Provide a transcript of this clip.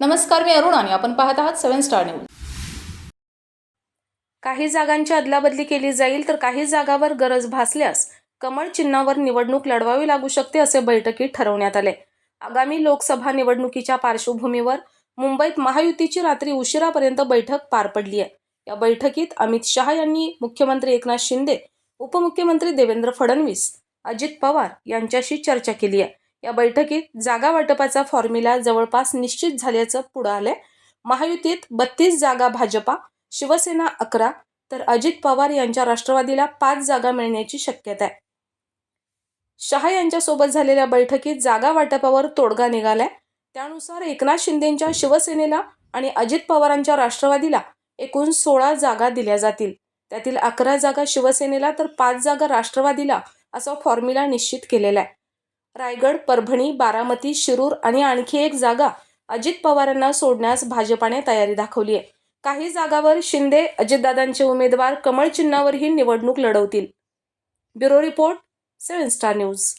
नमस्कार मी अरुण आणि आपण पाहत आहात सेव्हन स्टार न्यूज. काही जागांची अदलाबदली केली जाईल तर काही जागावर गरज भासल्यास कमळ चिन्हावर निवडणूक लढवावी लागू शकते असे बैठकीत ठरवण्यात आले. आगामी लोकसभा निवडणुकीच्या पार्श्वभूमीवर मुंबईत महायुतीची रात्री उशिरापर्यंत बैठक पार पडली आहे या बैठकीत अमित शहा यांनी मुख्यमंत्री एकनाथ शिंदे उपमुख्यमंत्री देवेंद्र फडणवीस अजित पवार यांच्याशी चर्चा केली आहे. या बैठकीत जागा वाटपाचा फॉर्म्युला जवळपास निश्चित झाल्याचं पुढं आलंय. महायुतीत बत्तीस जागा भाजपा शिवसेना अकरा तर अजित पवार यांच्या राष्ट्रवादीला पाच जागा मिळण्याची शक्यता आहे. शहा यांच्यासोबत झालेल्या बैठकीत जागा वाटपावर तोडगा निघालाय. त्यानुसार एकनाथ शिंदेच्या शिवसेनेला आणि अजित पवारांच्या राष्ट्रवादीला एकूण सोळा जागा दिल्या जातील. त्यातील अकरा जागा शिवसेनेला तर पाच जागा राष्ट्रवादीला असा फॉर्म्युला निश्चित केलेला आहे. रायगड परभणी बारामती शिरूर आणि आणखी एक जागा अजित पवारांना सोडण्यास भाजपाने तयारी दाखवली आहे. काही जागावर शिंदे अजितदादांचे उमेदवार कमळ चिन्हावरही निवडणूक लढवतील. Bureau report Seven Star News.